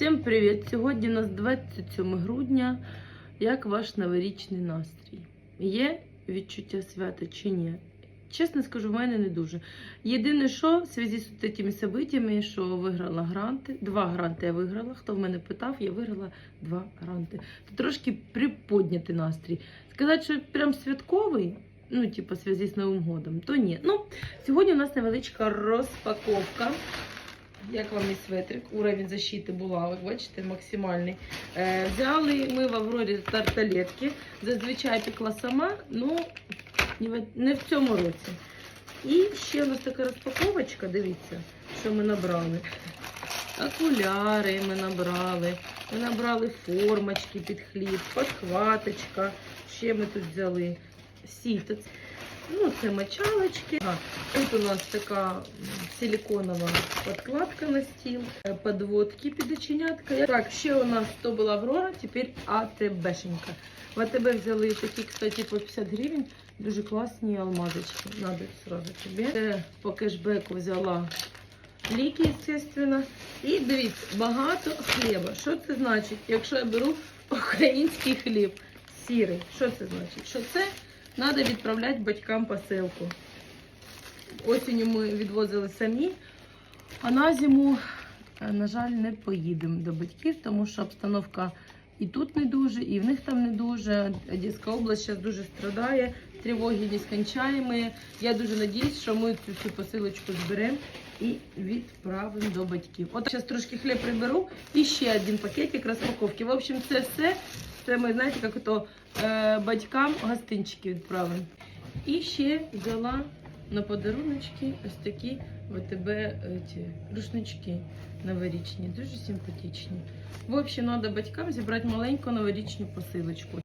Всім привіт! Сьогодні у нас 27 грудня. Як ваш новорічний настрій? Є відчуття свята чи ні? Чесно скажу, в мене не дуже. Єдине, що в зв'язку з цими событиями, що виграла гранти, два гранти я виграла. Хто в мене питав, я виграла два гранти. То трошки приподнятий настрій. Сказати, що прям святковий, ну, типу, в зв'язку з Новим годом, то ні. Ну, сьогодні у нас невеличка розпаковка. Як вам мій светрик? Уровень защити булавок, бачите, максимальний. Е, взяли ми в Аврорі тарталетки. Зазвичай пекла сама, ну не в, цьому році. І ще у нас така розпаковочка, дивіться, що ми набрали. Окуляри ми набрали. Ми набрали формочки під хліб, подхваточка. Ще ми тут взяли сіто. Ну, це мочалочки. Тут у нас така силиконова подкладка на стіл, е, подводки під оченятка. Так, ще у нас то була Аврора, тепер АТБшенька. В АТБ взяли такі, кстати, по 50 гривень. Дуже класні алмазочки. Надо сразу тобі. Це по кешбеку взяла ліки, естественно. І дивіться, багато хліба. Що це значить, якщо я беру український хліб сірий? Що це значить? Що це треба відправляти батькам посилку. Осінню ми відвозили самі, а на зиму, е, на жаль, не поїдемо до батьків, тому що обстановка і тут не дуже, і в них там не дуже. Одеська область зараз дуже страдає, тривоги нескончаємі. Я дуже надіюсь, що ми цю всю посилочку зберемо і відправимо до батьків. От зараз трошки хліб приберу і ще один пакетик розпаковки. В общем, це все. Це ми, знаєте, як то е, батькам гостинчики відправимо. І ще взяла на подаруночки ось такі ВТБ ці, рушнички новорічні, дуже симпатичні. В общем, треба батькам зібрати маленьку новорічну посилочку.